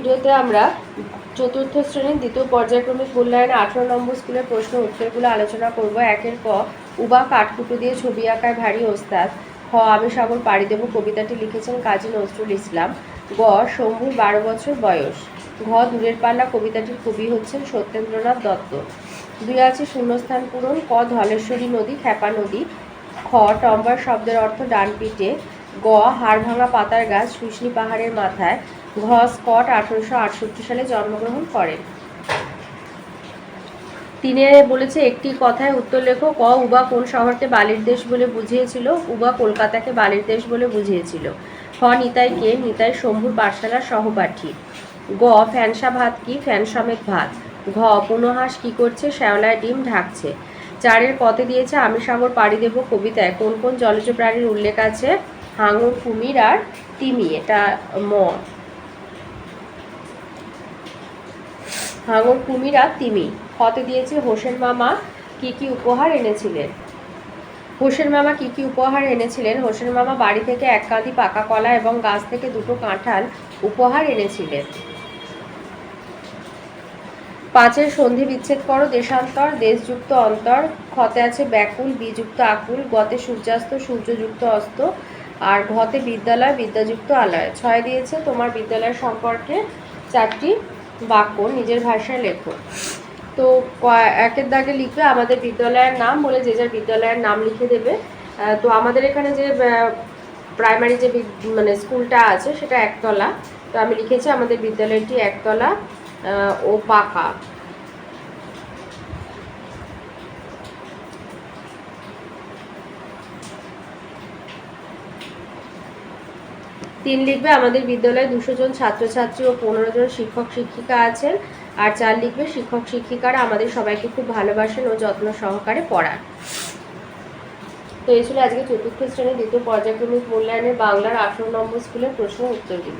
ভিডিওতে আমরা চতুর্থ শ্রেণির দ্বিতীয় পর্যায়ক্রমিক মূল্যায়নে আঠারো নম্বর স্কুলের প্রশ্ন উত্তরগুলো আলোচনা করব। একের ক, উবা কাঠকুটো দিয়ে ছবি আঁকায় ভারী ওস্তাদ। খ, আমি সাগর পাড়ি দেব কবিতাটি লিখেছেন কাজী নজরুল ইসলাম। গ শম্ভুর বারো বছর বয়স। ঘ, দূরের পাল্লা কবিতাটির কবি হচ্ছেন সত্যেন্দ্রনাথ দত্ত। দুই আছে শূন্যস্থান পূরণ। ক, ধলেশ্বরী নদী, খ্যাপা নদী। খ, টম্বার শব্দের অর্থ ডান পিঠে গ হাড় ভাঙা পাতার গাছ শুশনি পাহাড়ের মাথায়। ঘ স্কট আঠারোশো আটষট্টি সালে জন্মগ্রহণ করেন তিনি বলেছে, একটি কথায় উত্তর লেখো, ক, উবা কোন শহরকে বালির দেশ বলে বুঝিয়েছিল? উবা কলকাতাকে বালির দেশ বলে বুঝিয়েছিল। খ নিতাই কে? নিতাই শম্ভুর পাঠশালার সহপাঠী। গ, ফ্যানসা ভাত কি? ফ্যান সমেত ভাত। ঘ, পুনহাস কি করছে? শ্যাওলায় ডিম ঢাকছে। চারের পথে দিয়েছে আমি সাগর পাড়ি দেব কবিতায়। কোন কোন জলজ প্রাণীর উল্লেখ আছে? হাঙর, কুমির আর তিমি। এটা ম। হাঙর কুমির আর তিমি। ফতে দিয়েছে হোসেন মামা কি কি উপহার এনেছিলেন? হোসেন মামা কি কি উপহার এনেছিলেন? হোসেন মামা বাড়ি থেকে এক কাঁদি পাকা কলা এবং গাছ থেকে দুটো কাঁঠাল উপহার এনেছিলেন। পাঁচের সন্ধি বিচ্ছেদ করো, দেশান্তর, দেশযুক্ত অন্তর। ক্ষতে আছে ব্যাকুল, বিযুক্ত আকুল, গতে সূর্যাস্ত, সূর্যযুক্ত অস্ত। আর ঘতে বিদ্যালয়, বিদ্যাযুক্ত আলয়। ছয় দিয়েছে তোমার বিদ্যালয় সম্পর্কে চারটি বাক্য, নিজের ভাষায় লেখো। তো একের দাগে লিখবে আমাদের বিদ্যালয়ের নাম বলে যে যার বিদ্যালয়ের নাম লিখে দেবে। তো আমাদের এখানে যে প্রাইমারি যে মানে স্কুলটা আছে সেটা একতলা। তো আমি লিখেছি আমাদের বিদ্যালয়টি একতলা ও পাকা। তিন লিখবে আমাদের বিদ্যালয়ে দুশো জন ছাত্রছাত্রী ও পনেরো জন শিক্ষক শিক্ষিকা আছেন। আর চার লিখবে শিক্ষক শিক্ষিকারা আমাদের সবাইকে খুব ভালোবাসেন ও যত্ন সহকারে পড়ান। তো এই ছিল আজকে চতুর্থ শ্রেণির দ্বিতীয় পর্যায়ক্রমিক মূল্যায়নে বাংলার আঠেরো নম্বর স্কুলের প্রশ্ন উত্তরগুলো